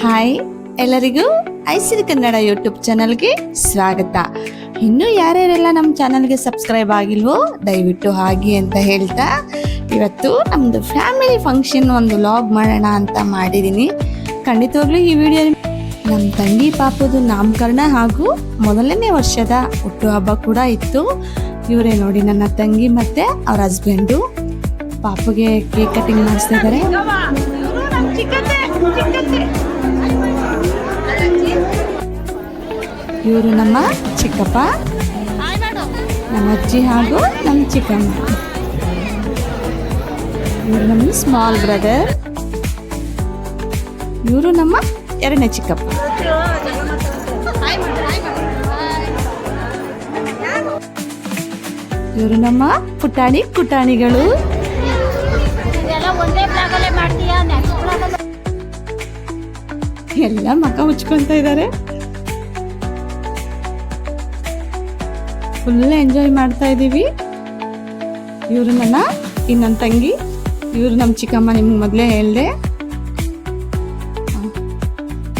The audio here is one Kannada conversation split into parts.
ಹಾಯ್ ಎಲ್ಲರಿಗೂ ಐಸಿರಿ ಕನ್ನಡ ಯೂಟ್ಯೂಬ್ ಚಾನಲ್ಗೆ ಸ್ವಾಗತ. ಇನ್ನೂ ಯಾರ್ಯಾರೆಲ್ಲ ನಮ್ಮ ಚಾನಲ್ಗೆ ಸಬ್ಸ್ಕ್ರೈಬ್ ಆಗಿಲ್ವೋ, ದಯವಿಟ್ಟು ಹಾಗೆ ಅಂತ ಹೇಳ್ತಾ, ಇವತ್ತು ನಮ್ಮದು ಫ್ಯಾಮಿಲಿ ಫಂಕ್ಷನ್ ಒಂದು ಲಾಗ್ ಮಾಡೋಣ ಅಂತ ಮಾಡಿದ್ದೀನಿ. ಖಂಡಿತವಾಗ್ಲೂ ಈ ವಿಡಿಯೋ ನಮ್ಮ ತಂಗಿ ಪಾಪದು ನಾಮಕರಣ ಹಾಗೂ ಮೊದಲನೇ ವರ್ಷದ ಹುಟ್ಟುಹಬ್ಬ ಕೂಡ ಇತ್ತು. ಇವರೇ ನೋಡಿ ನನ್ನ ತಂಗಿ ಮತ್ತು ಅವ್ರ ಹಸ್ಬೆಂಡು ಪಾಪುಗೆ ಕೇಕ್ ಕಟಿಂಗ್ ಮಾಡಿಸ್ತಾ ಇದ್ದಾರೆ. ಇವರು ನಮ್ಮ ಚಿಕ್ಕಪ್ಪ, ನಮ್ಮ ಅಜ್ಜಿ ಹಾಗೂ ನಮ್ಮ ಚಿಕ್ಕಮ್ಮ. ಇವರು ನಮ್ಮ ಸ್ಮಾಲ್ ಬ್ರದರ್ ಇವರು ನಮ್ಮ ಎರಡನೇ ಚಿಕ್ಕಪ್ಪ. ಇವರು ನಮ್ಮ ಪುಟಾಣಿ ಪುಟಾಣಿಗಳು. ಎಲ್ಲ ಮಕ್ಕ ಮುಚ್ಕೊಂತ ಇದ್ದಾರೆ. ಫುಲ್ ಎಂಜಾಯ್ ಮಾಡ್ತಾ ಇದ್ದೀವಿ ಇವರು ನನ್ನ ಇನ್ನೊಂದು ತಂಗಿ. ಇವರು ನಮ್ಮ ಚಿಕ್ಕಮ್ಮ ನಿಮ್ಗೆ ಮೊದಲೇ ಹೇಳಿದೆ.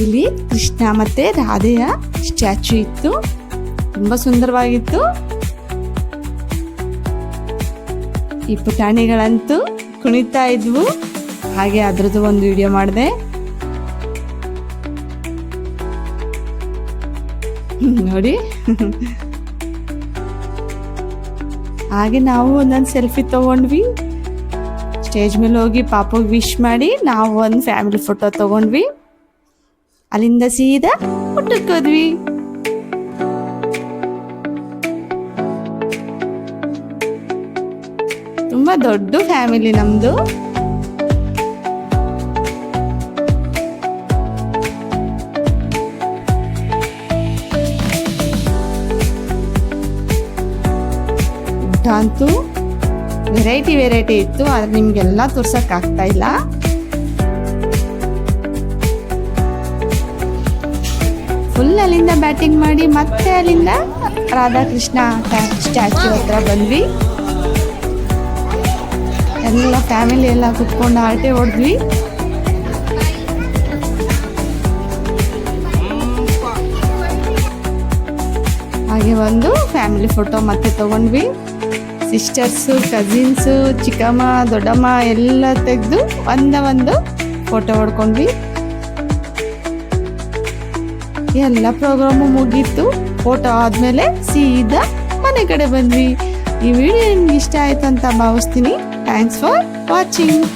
ಇಲ್ಲಿ ಕೃಷ್ಣ ಮತ್ತೆ ರಾಧೆಯ ಸ್ಟ್ಯಾಚು ಇತ್ತು. ತುಂಬ ಸುಂದರವಾಗಿತ್ತು. ಈ ಪುಟಾಣಿಗಳಂತೂ ಕುಣಿತಾ ಇದ್ವು. ಹಾಗೆ ಅದರದ್ದು ಒಂದು ವಿಡಿಯೋ ಮಾಡಿದೆ. ನೋಡಿ. ಹಾಗೆ ನಾವು ಒಂದೊಂದು ಸೆಲ್ಫಿ ತಗೊಂಡ್ವಿ. ಸ್ಟೇಜ್ ಮೇಲೆ ಹೋಗಿ ಪಾಪಗೆ ವಿಶ್ ಮಾಡಿ ನಾವು ಒಂದು ಫ್ಯಾಮಿಲಿ ಫೋಟೋ ತಗೊಂಡ್ವಿ. ಅಲ್ಲಿಂದ ಸೀದಾ ಊಟಕ್ಕೆ ಹೋದ್ವಿ. ತುಂಬಾ ದೊಡ್ಡ ಫ್ಯಾಮಿಲಿ ನಮ್ದು. ಊಟ ಅಂತೂ ವೆರೈಟಿ ವೆರೈಟಿ ಇತ್ತು, ಆದರೆ ನಿಮಗೆಲ್ಲ ತೋರ್ಸಕ್ ಆಗ್ತಾ ಇಲ್ಲ. ಫುಲ್ ಅಲ್ಲಿಂದ ಬ್ಯಾಟಿಂಗ್ ಮಾಡಿ ಮತ್ತೆ ಅಲ್ಲಿಂದ ರಾಧಾಕೃಷ್ಣ ಸ್ಟ್ಯಾಚ್ಯೂ ಹತ್ರ ಬಂದ್ವಿ. ಎಲ್ಲ ಫ್ಯಾಮಿಲಿ ಎಲ್ಲ ಕುತ್ಕೊಂಡು ಆಟೆ ಹೊಡೆದ್ವಿ. ಹಾಗೆ ಒಂದು ಫ್ಯಾಮಿಲಿ ಫೋಟೋ ಮತ್ತೆ ತಗೊಂಡ್ವಿ. ಸಿಸ್ಟರ್ಸು ಕಸಿನ್ಸು ಚಿಕ್ಕಮ್ಮ, ದೊಡ್ಡಮ್ಮ ಎಲ್ಲ ತೆಗೆದು ಒಂದ ಒಂದು ಫೋಟೋ ಹೊಡ್ಕೊಂಡ್ವಿ. ಎಲ್ಲ ಪ್ರೋಗ್ರಾಮು ಮುಗೀತು. ಫೋಟೋ ಆದಮೇಲೆ ಸೀದಾ ಮನೆ ಕಡೆ ಬಂದ್ವಿ. ಈ ವಿಡಿಯೋ ನಿಮ್ಗೆ ಇಷ್ಟ ಆಯ್ತು ಅಂತ ಭಾವಿಸ್ತೀನಿ. Thanks for watching